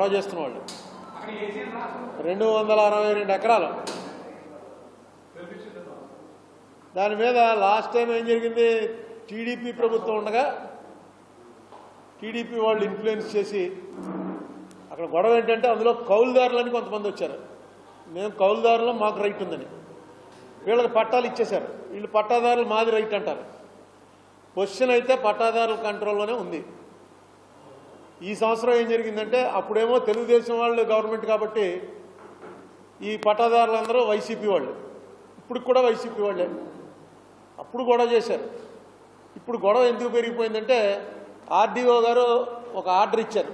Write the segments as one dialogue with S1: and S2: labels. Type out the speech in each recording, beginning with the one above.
S1: గొడవ చేస్తున్న వాళ్ళు రెండు వందల అరవై రెండు ఎకరాలు. దాని మీద లాస్ట్ టైం ఏం జరిగింది? టీడీపీ ప్రభుత్వం ఉండగా టీడీపీ వాళ్ళు ఇన్ఫ్లుయెన్స్ చేసి అక్కడ గొడవ ఏంటంటే అందులో కౌలుదారులని కొంతమంది వచ్చారు. మేము కౌలుదారులు మాకు రైట్ ఉందని. వీళ్ళకి పట్టాలు ఇచ్చేశారు. వీళ్ళు పట్టాదారులు మాది రైట్ అంటారు. క్వశ్చన్ అయితే పట్టాదారుల కంట్రోల్లోనే ఉంది. ఈ సంవత్సరం ఏం జరిగిందంటే అప్పుడేమో తెలుగుదేశం వాళ్ళు గవర్నమెంట్ కాబట్టి ఈ పట్టాదారులందరూ వైసీపీ వాళ్ళు. ఇప్పుడు కూడా వైసీపీ వాళ్ళే. అప్పుడు గొడవ చేశారు. ఇప్పుడు గొడవ ఎందుకు పెరిగిపోయిందంటే ఆర్డీఓ గారు ఒక ఆర్డర్ ఇచ్చారు.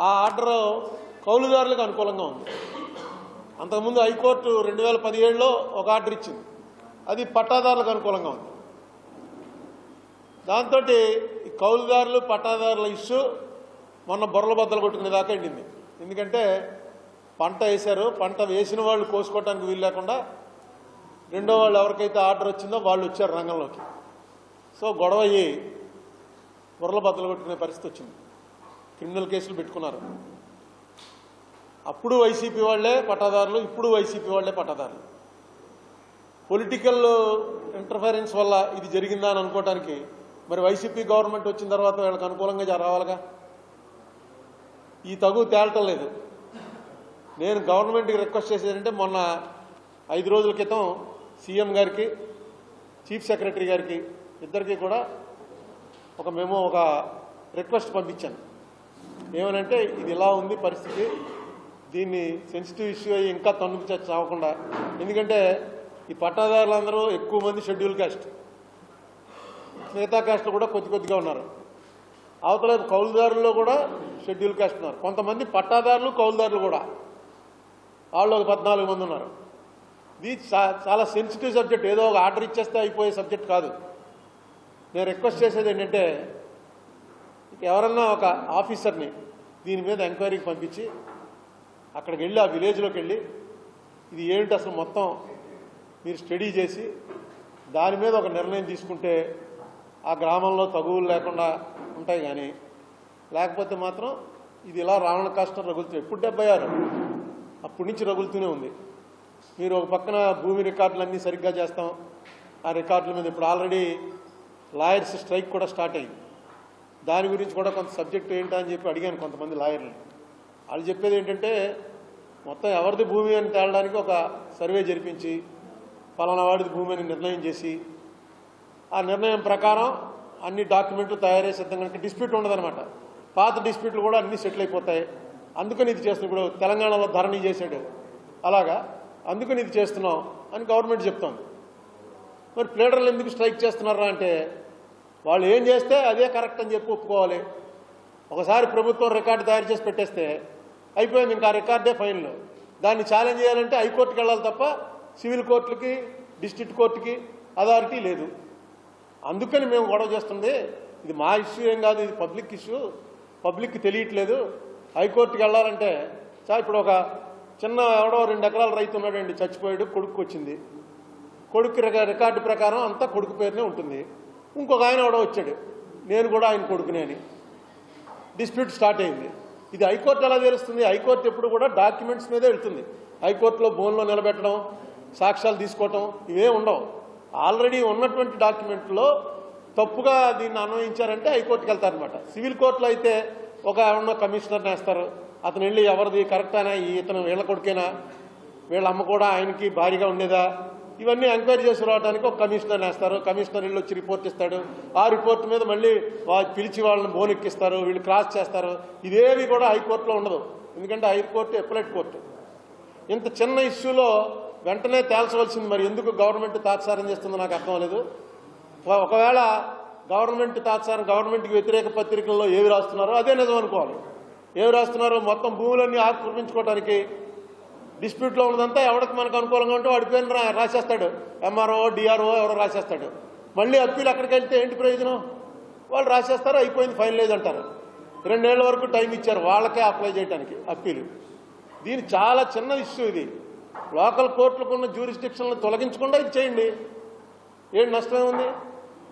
S1: ఆ ఆర్డర్ కౌలుదారులకు అనుకూలంగా ఉంది. అంతకుముందు హైకోర్టు రెండు వేల పదిహేడులో ఒక ఆర్డర్ ఇచ్చింది. అది పట్టాదారులకు అనుకూలంగా ఉంది. దాంతో ఈ కౌలుదారులు పట్టాదారుల ఇష్యూ మొన్న బొర్రల బద్దలు కొట్టుకునేదాకా ఎండింది. ఎందుకంటే పంట వేశారు పంట వేసిన వాళ్ళు కోసుకోవడానికి వీలు లేకుండా రెండో వాళ్ళు ఎవరికైతే ఆర్డర్ వచ్చిందో వాళ్ళు వచ్చారు రంగంలోకి. సో గొడవ అయ్యి బుర్రల బద్దలు కొట్టుకునే పరిస్థితి వచ్చింది. క్రిమినల్ కేసులు పెట్టుకున్నారు. అప్పుడు వైసీపీ వాళ్ళే పట్టాదారులు ఇప్పుడు వైసీపీ వాళ్ళే పట్టాదారులు. పొలిటికల్ ఇంటర్ఫరెన్స్ వల్ల ఇది జరిగిందా అని అనుకోవటానికి మరి వైసీపీ గవర్నమెంట్ వచ్చిన తర్వాత వీళ్ళకి అనుకూలంగా రావాలిగా? ఈ తగు తేలటం లేదు. నేను గవర్నమెంట్కి రిక్వెస్ట్ చేసేదంటే మొన్న ఐదు రోజుల క్రితం సీఎం గారికి చీఫ్ సెక్రటరీ గారికి ఇద్దరికి కూడా ఒక మేము ఒక రిక్వెస్ట్ పంపించాను. ఏమనంటే ఇది ఇలా ఉంది పరిస్థితి దీన్ని సెన్సిటివ్ ఇష్యూ అయ్యి ఇంకా తన్నుకు చచ్చి చావకుండా. ఎందుకంటే ఈ పట్టాదారులందరూ ఎక్కువ మంది షెడ్యూల్ కాస్ట్ మిగతా కాస్ట్లు కూడా కొద్ది కొద్దిగా ఉన్నారు. అవతల కౌలుదారుల్లో కూడా షెడ్యూల్ కాస్ట్ ఉన్నారు. కొంతమంది పట్టాదారులు కౌలుదారులు కూడా. వాళ్ళు ఒక పద్నాలుగు మంది ఉన్నారు. ఇది చాలా సెన్సిటివ్ సబ్జెక్ట్ ఏదో ఒక ఆర్డర్ ఇచ్చేస్తే అయిపోయే సబ్జెక్ట్ కాదు. నేను రిక్వెస్ట్ చేసేది ఏంటంటే ఎవరన్నా ఒక ఆఫీసర్ని దీని మీద ఎంక్వైరీకి పంపించి అక్కడికి వెళ్ళి ఆ విలేజ్లోకి వెళ్ళి ఇది ఏంటి అసలు మొత్తం మీరు స్టడీ చేసి దాని మీద ఒక నిర్ణయం తీసుకుంటే ఆ గ్రామంలో తగువులు లేకుండా ఉంటాయి కానీ లేకపోతే మాత్రం ఇది ఇలా రావణ కష్టం రగులుతుంది? ఎప్పుడు డెబ్బై ఆరు? అప్పటి నుంచి రగులుతూనే ఉంది. మీరు ఒక పక్కన భూమి రికార్డులన్నీ సరిగ్గా చేస్తాం. ఆ రికార్డుల మీద ఇప్పుడు ఆల్రెడీ లాయర్స్ స్ట్రైక్ కూడా స్టార్ట్ అయింది. దాని గురించి కూడా కొంత సబ్జెక్ట్ ఏంటా అని చెప్పి అడిగాను కొంతమంది లాయర్లు. వాళ్ళు చెప్పేది ఏంటంటే మొత్తం ఎవరిది భూమి అని తేలడానికి ఒక సర్వే జరిపించి పలానా వాడిది భూమి అని నిర్ణయం చేసి ఆ నిర్ణయం ప్రకారం అన్ని డాక్యుమెంట్లు తయారై సిద్ధంగా డిస్ప్యూట్ ఉండదన్నమాట. పాత డిస్ప్యూట్లు కూడా అన్ని సెటిల్ అయిపోతాయి. అందుకని ఇది చేస్తున్నాం. ఇప్పుడు తెలంగాణలో ధరణి చేశాడు. అలాగా? అందుకని ఇది చేస్తున్నాం అని గవర్నమెంట్ చెప్తోంది. మరి ప్లేడర్లు ఎందుకు స్ట్రైక్ చేస్తున్నారా అంటే వాళ్ళు ఏం చేస్తే అదే కరెక్ట్ అని చెప్పి ఒప్పుకోవాలి. ఒకసారి ప్రభుత్వం రికార్డు తయారు చేసి పెట్టేస్తే అయిపోయింది ఇంకా ఆ రికార్డే ఫైన్లు. దాన్ని ఛాలెంజ్ చేయాలంటే హైకోర్టుకి వెళ్ళాలి తప్ప సివిల్ కోర్టులకి డిస్ట్రిక్ట్ కోర్టుకి అథారిటీ లేదు. అందుకని మేము గొడవ చేస్తుంది. ఇది మా ఇష్యూ ఏం కాదు ఇది పబ్లిక్ ఇష్యూ. పబ్లిక్కి తెలియట్లేదు. హైకోర్టుకి వెళ్ళాలంటే చా ఇప్పుడు ఒక చిన్న ఎవడో రెండు ఎకరాల రైతు ఉన్నాడండి చచ్చిపోయాడు కొడుకు వచ్చింది. కొడుకు రికార్డు ప్రకారం అంతా కొడుకు పేరునే ఉంటుంది. ఇంకొక ఆయన ఎవడో వచ్చాడు. నేను కూడా ఆయన కొడుకునే అని. డిస్ప్యూట్ స్టార్ట్ అయింది. ఇది హైకోర్టు ఎలా తెలుస్తుంది హైకోర్టు ఎప్పుడు కూడా డాక్యుమెంట్స్ మీదే వెళ్తుంది. హైకోర్టులో బోన్లో నిలబెట్టడం సాక్ష్యాలు తీసుకోవటం ఇవే ఉండవు. ఆల్రెడీ ఉన్నటువంటి డాక్యుమెంట్లో తప్పుగా దీన్ని అన్వయించారంటే హైకోర్టుకి వెళ్తారనమాట సివిల్ కోర్టులో అయితే ఒక ఉన్న కమిషనర్ వేస్తారు. అతను వెళ్ళి ఎవరిది కరెక్ట్ అయినా ఇతను వీళ్ళ కొడుకేనా? వీళ్ళ అమ్మ కూడా ఆయనకి భారీగా ఉండేదా? ఇవన్నీ ఎంక్వైరీ చేసి రావడానికి ఒక కమిషనర్ వేస్తారు. కమిషనర్ వీళ్ళు వచ్చి రిపోర్ట్ ఇస్తాడు. ఆ రిపోర్ట్ మీద మళ్ళీ వాళ్ళు పిలిచి వాళ్ళని బోనెక్కిస్తారు. వీళ్ళు క్రాస్ చేస్తారు. ఇదేవి కూడా హైకోర్టులో ఉండదు. ఎందుకంటే హైకోర్టు ఎప్పలెట్ కోర్టు. ఇంత చిన్న ఇష్యూలో వెంటనే తేల్చవలసింది మరి ఎందుకు గవర్నమెంట్ తాత్సారం చేస్తుందో నాకు అర్థం లేదు ఒకవేళ గవర్నమెంట్ తాత్సారం గవర్నమెంట్కి వ్యతిరేక పత్రికల్లో ఏవి రాస్తున్నారో అదే నిజం అనుకోవాలి. ఏవి రాస్తున్నారో మొత్తం భూములన్నీ ఆక్రమించుకోవడానికి డిస్ప్యూట్లో ఉన్నదంతా ఎవరికి మనకు అనుకూలంగా ఉంటే వాడి పేరు రాసేస్తాడు. ఎంఆర్ఓ డిఆర్ఓ ఎవరో రాసేస్తాడు. మళ్ళీ అప్పీల్ అక్కడికి వెళ్తే ఏంటి ప్రయోజనం? వాళ్ళు రాసేస్తారు అయిపోయింది ఫైనలైజ్ అంటారు రెండేళ్ళ వరకు టైం ఇచ్చారు వాళ్ళకే అప్లై చేయడానికి అప్పీలు. దీని చాలా చిన్న ఇష్యూ ఇది. లోకల్ కోర్టులకు ఉన్న జ్యూరిస్డిక్షన్లు తొలగించకుండా ఇది చేయండి. ఏం నష్టమే ఉంది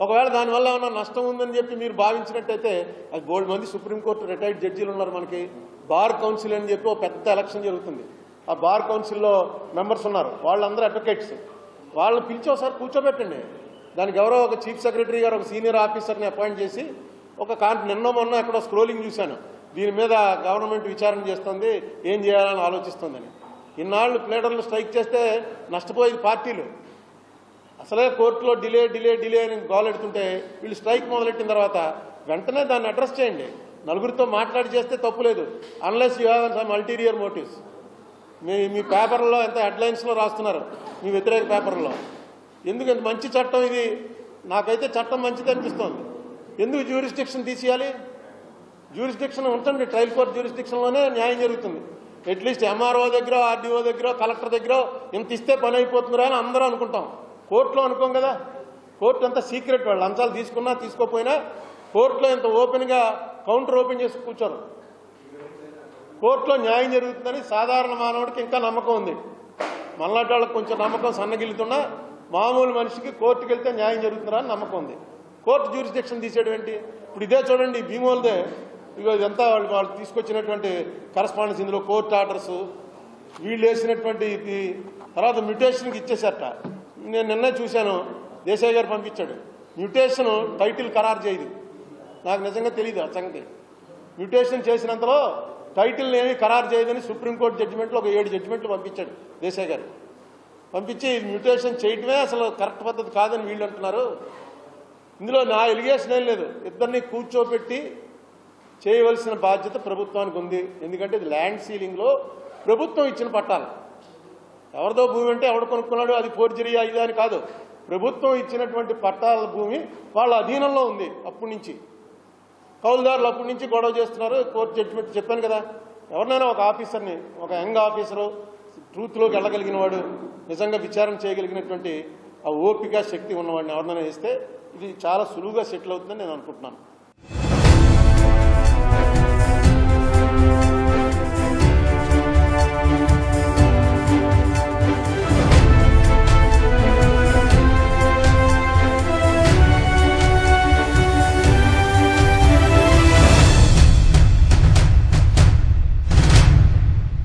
S1: ఒకవేళ దానివల్ల ఏమన్నా నష్టం ఉందని చెప్పి మీరు భావించినట్టయితే అది బోల్డ్ మంది సుప్రీంకోర్టు రిటైర్డ్ జడ్జీలు ఉన్నారు మనకి. బార్ కౌన్సిల్ అని చెప్పి ఒక పెద్ద ఎలక్షన్ జరుగుతుంది. ఆ బార్ కౌన్సిల్లో మెంబర్స్ ఉన్నారు. వాళ్ళందరూ అడ్వకేట్స్ వాళ్ళని పిలిచి ఒకసారి కూర్చోబెట్టండి. దానికి ఎవరో ఒక చీఫ్ సెక్రటరీ గారు ఒక సీనియర్ ఆఫీసర్ని అపాయింట్ చేసి ఒక కాన్ నిన్న మొన్న ఎక్కడో స్క్రోలింగ్ చూశాను. దీని మీద గవర్నమెంట్ విచారణ చేస్తుంది. ఏం చేయాలని ఆలోచిస్తుందని. ఇన్నాళ్ళు ప్లేడర్లు స్ట్రైక్ చేస్తే నష్టపోయేది పార్టీలు. అసలే కోర్టులో డిలే డిలే డిలే అని గోలెడుతుంటే వీళ్ళు స్ట్రైక్ మొదలెట్టిన తర్వాత వెంటనే దాన్ని అడ్రస్ చేయండి. నలుగురితో మాట్లాడి చేస్తే తప్పు లేదు. Unless you have some ulterior motives మీ మీ పేపర్లో ఎంత హెడ్లైన్స్లో రాస్తున్నారు? మీ వ్యతిరేక పేపర్లో. ఎందుకు ఇంత మంచి చట్టం ఇది? నాకైతే చట్టం మంచిది అనిపిస్తోంది. ఎందుకు జ్యూరిస్డిక్షన్ తీసేయాలి? జ్యూరిస్డిక్షన్ ఉంటుంది ట్రయల్ కోర్ట్ జ్యూరిస్డిక్షన్లోనే న్యాయం జరుగుతుంది. అట్లీస్ట్ ఎంఆర్ఓ దగ్గర ఆర్డీఓ దగ్గర కలెక్టర్ దగ్గర ఇంత ఇస్తే పని అయిపోతుందిరా అని అందరూ అనుకుంటాం. కోర్టులో అనుకోం కదా. కోర్టు అంతా సీక్రెట్ వాళ్ళు. లంచాలు తీసుకున్నా తీసుకోపోయినా కోర్టులో ఇంత ఓపెన్గా కౌంటర్ ఓపెన్ చేసి కూర్చోరు. కోర్టులో న్యాయం జరుగుతుందని సాధారణ మానవుడికి ఇంకా నమ్మకం ఉంది. మళ్ళాటి వాళ్ళకి కొంచెం నమ్మకం సన్నగిల్లుతున్నా మామూలు మనిషికి కోర్టుకి వెళ్తే న్యాయం జరుగుతుందా అని నమ్మకం ఉంది. కోర్టు జ్యూరిస్డిక్షన్ తీసేయడం ఏంటి? ఇప్పుడు ఇదే చూడండి భీమోల్దే ఇక ఇదంతా వాళ్ళు వాళ్ళు తీసుకొచ్చినటువంటి కరస్పాండెన్స్ ఇందులో కోర్ట్ ఆర్డర్స్ వీళ్ళు వేసినటువంటి ఇది తర్వాత మ్యూటేషన్కి ఇచ్చేసారట నేను నిన్నే చూశాను దేశాయ్ గారు పంపించాడు. మ్యూటేషన్ టైటిల్ ఖరారు చేయదు. నాకు నిజంగా తెలియదు ఆ సంగతి. మ్యూటేషన్ చేసినంతలో టైటిల్ ఏమీ ఖరారు చేయదని సుప్రీంకోర్టు జడ్జిమెంట్లో ఒక ఏడు జడ్జిమెంట్లు పంపించాడు దేశాయ్ గారు. పంపించి మ్యూటేషన్ చేయటమే అసలు కరెక్ట్ పద్ధతి కాదని వీళ్ళు అంటున్నారు. ఇందులో నా ఎలిగేషన్ ఏం లేదు. ఇద్దరిని కూర్చోబెట్టి చేయవలసిన బాధ్యత ప్రభుత్వానికి ఉంది. ఎందుకంటే ఇది ల్యాండ్ సీలింగ్లో ప్రభుత్వం ఇచ్చిన పట్టాలు. ఎవరిదో భూమి అంటే ఎవడు కొనుక్కున్నాడు అది ఫోర్జరీ ఇది అని కాదు. ప్రభుత్వం ఇచ్చినటువంటి పట్టాల భూమి వాళ్ళ అధీనంలో ఉంది అప్పటి నుంచి. కౌలుదారులు అప్పటి నుంచి గొడవ చేస్తున్నారు. కోర్టు జడ్జిమెంట్ చెప్పాను కదా. ఎవరినైనా ఒక ఆఫీసర్ని ఒక యంగ్ ఆఫీసరు ట్రూత్లోకి వెళ్ళగలిగిన వాడు నిజంగా విచారణ చేయగలిగినటువంటి ఆ ఓపిక శక్తి ఉన్నవాడిని ఎవరినైనా వేస్తే ఇది చాలా సులువుగా సెటిల్ అవుతుందని నేను అనుకుంటున్నాను.